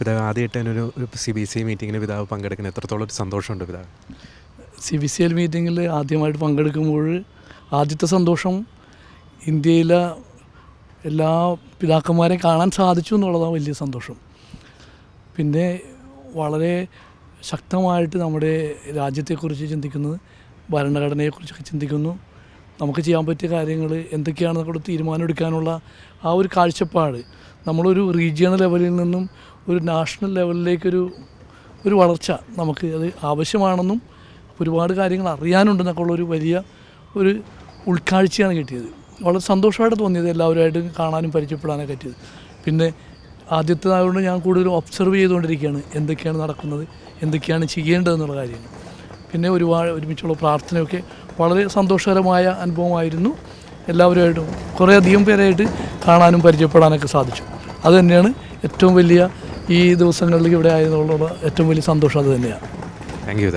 പിതാവ് ആദ്യമായിട്ട് തന്നെ ഒരു സി ബി സി മീറ്റിങ്ങിന് പിതാവ് പങ്കെടുക്കുന്ന എത്രത്തോളം ഒരു സന്തോഷമുണ്ട് പിതാവ്? സി ബി സി എൽ മീറ്റിങ്ങിൽ ആദ്യമായിട്ട് പങ്കെടുക്കുമ്പോൾ ആദ്യത്തെ സന്തോഷം ഇന്ത്യയിലെ എല്ലാ പിതാക്കന്മാരെയും കാണാൻ സാധിച്ചു എന്നുള്ളതാണ് വലിയ സന്തോഷം. പിന്നെ വളരെ ശക്തമായിട്ട് നമ്മുടെ രാജ്യത്തെക്കുറിച്ച് ചിന്തിക്കുന്നത് ഭരണഘടനയെക്കുറിച്ചൊക്കെ ചിന്തിക്കുന്നു. നമുക്ക് ചെയ്യാൻ പറ്റിയ കാര്യങ്ങൾ എന്തൊക്കെയാണെന്നൊക്കെ കൂടെ തീരുമാനമെടുക്കാനുള്ള ആ ഒരു കാഴ്ചപ്പാട് നമ്മളൊരു റീജിയണൽ ലെവലിൽ നിന്നും ഒരു നാഷണൽ ലെവലിലേക്കൊരു ഒരു വളർച്ച നമുക്ക് അത് ആവശ്യമാണെന്നും ഒരുപാട് കാര്യങ്ങൾ അറിയാനുണ്ടെന്നൊക്കെ ഉള്ളൊരു വലിയ ഒരു ഉൾക്കാഴ്ചയാണ് കിട്ടിയത്. വളരെ സന്തോഷമായിട്ട് തോന്നിയത് എല്ലാവരുമായിട്ട് കാണാനും പരിചയപ്പെടാനൊക്കെ പറ്റിയത് പിന്നെ ആദ്യത്തെ ആയതുകൊണ്ട് ഞാൻ കൂടുതലും ഒബ്സർവ് ചെയ്തുകൊണ്ടിരിക്കുകയാണ് എന്തൊക്കെയാണ് നടക്കുന്നത് എന്തൊക്കെയാണ് ചെയ്യേണ്ടതെന്നുള്ള കാര്യങ്ങൾ. പിന്നെ ഒരുപാട് ഒരുമിച്ചുള്ള പ്രാർത്ഥനയൊക്കെ വളരെ സന്തോഷകരമായ അനുഭവമായിരുന്നു. എല്ലാവരുമായിട്ടും കുറേയധികം പേരായിട്ട് കാണാനും പരിചയപ്പെടാനൊക്കെ സാധിച്ചു. അതുതന്നെയാണ് ഏറ്റവും വലിയ ഈ ദിവസങ്ങളിൽ ഇവിടെ ആയതുകൊണ്ടുള്ള ഏറ്റവും വലിയ സന്തോഷം. അത് തന്നെയാണ്. Thank you